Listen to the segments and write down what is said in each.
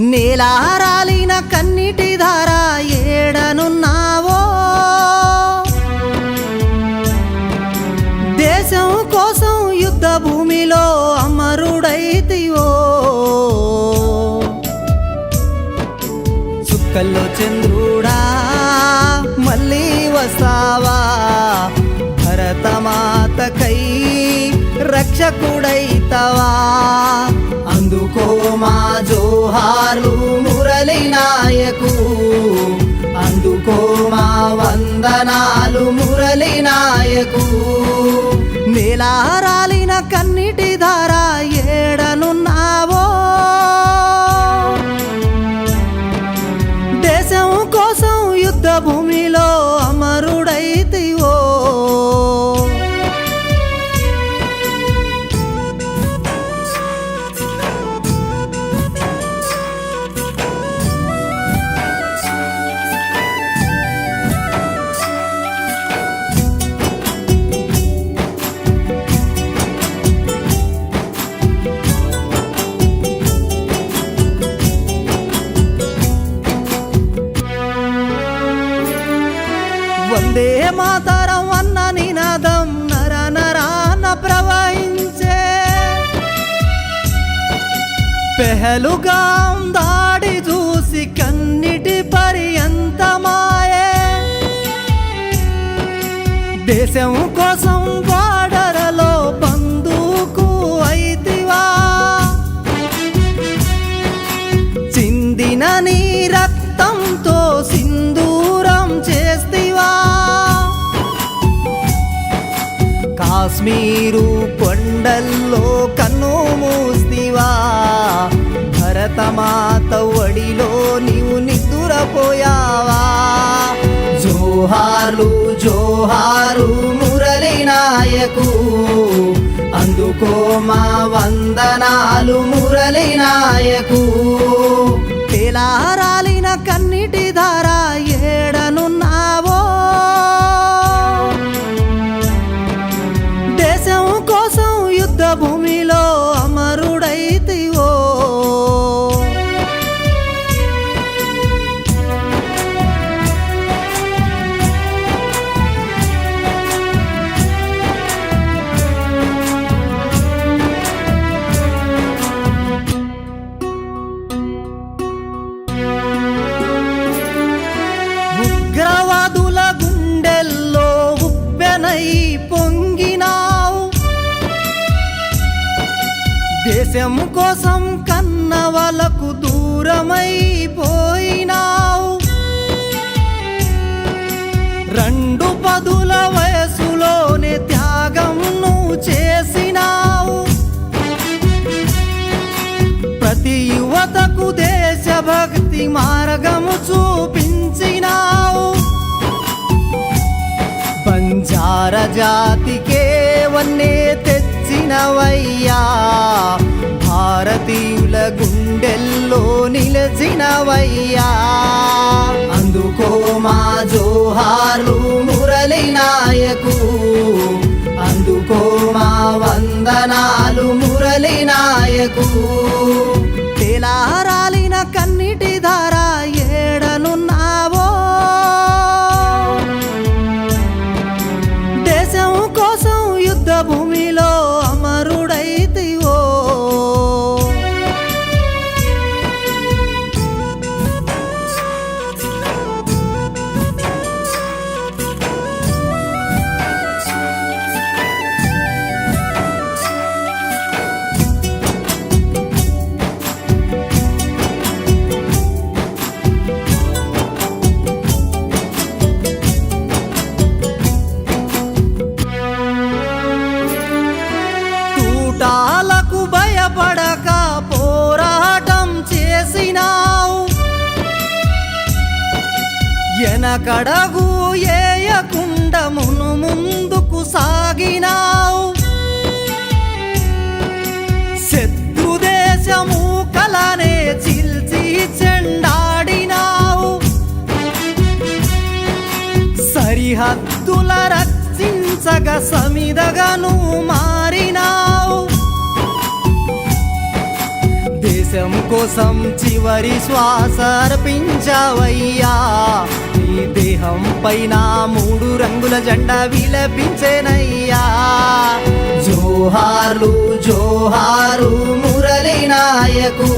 నేలారాలిన కన్నిటి ధార ఏడనున్నావో? దేశం కోసం యుద్ధ భూమిలో అమరుడైతివో? చుక్కల్లో చంద్రుడా మళ్ళీ వస్తావా? భరతమాతకై రక్షకుడైతవా? అందుకో మా జోహార్లు మురళి నాయకు? అందుకో మా వందనాలు మురళి నాయకు. నేలారాలిన కన్నిటి ధార వందే మాతరం అన్న నినాదం నర నరాన ప్రవహించే. పెహలుగా దాడి చూసి కన్నిటి పర్యంతమాయే. దేశం కాశ్మీరు కొండల్లో కన్ను మూస్తివా? భరతమాత ఒడిలో నీవు నిద్దురపోయావా? జోహార్లు జోహారు మురళి నాయకు అందుకో మా వందనాలు మురళి నాయకు. దేశం కోసం కన్నవలకు దూరమైపోయినావు. రెండు పదుల వయసులోనే త్యాగం నువ్వు చేసినావు. ప్రతి యువతకు దేశభక్తి మార్గము చూపి అయ్యా. అందుకో మా జోహారు మురళి నాయకు. అందుకో మా వందనాలు మురళి నాయకు. తెలారాలిన కన్నిటి ధార ఎనకడగు ఏయకుండమును ముందుకు సాగినావు. శత్రుదేశము కలనే చిల్చి చెండాడినావు. సరిహద్దుల రక్షించగ సమిదగను మారినావు. దేశం కోసం చివరి శ్వాస అర్పించవయ్యా. ఈ దేహం పైన మూడు రంగుల జెండా విలపించేనయ్యా. జోహార్లు జోహారు మురళి నాయకు.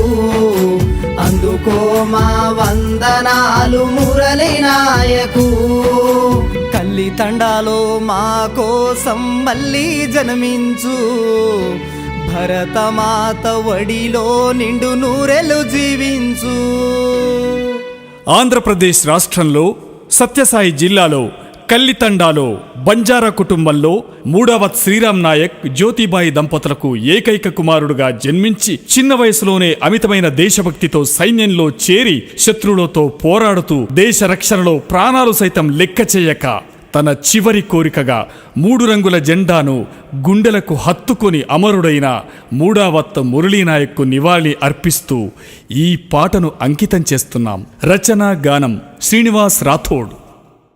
అందుకో మా వందనాలు మురళి నాయకు. కల్లి తండాలో మా కోసం మళ్ళీ జన్మించు. భరతమాత వడిలో నిండు నూరెలు జీవించు. ఆంధ్రప్రదేశ్ రాష్ట్రంలో సత్యసాయి జిల్లాలో కల్లితండాలో బంజారా కుటుంబంలో మూడవ శ్రీరామ్ నాయక్ జ్యోతిబాయి దంపతులకు ఏకైక కుమారుడుగా జన్మించి చిన్న వయసులోనే అమితమైన దేశభక్తితో సైన్యంలో చేరి శత్రువులతో పోరాడుతూ దేశ రక్షణలో ప్రాణాలు సైతం లెక్క చేయక తన చివరి కోరికగా మూడు రంగుల జెండాను గుండెలకు హత్తుకొని అమరుడైన మూడావత్త మురళీనాయక్కు నివాళి అర్పిస్తూ ఈ పాటను అంకితం చేస్తున్నాం. రచన గానం శ్రీనివాస్ రాథోడ్.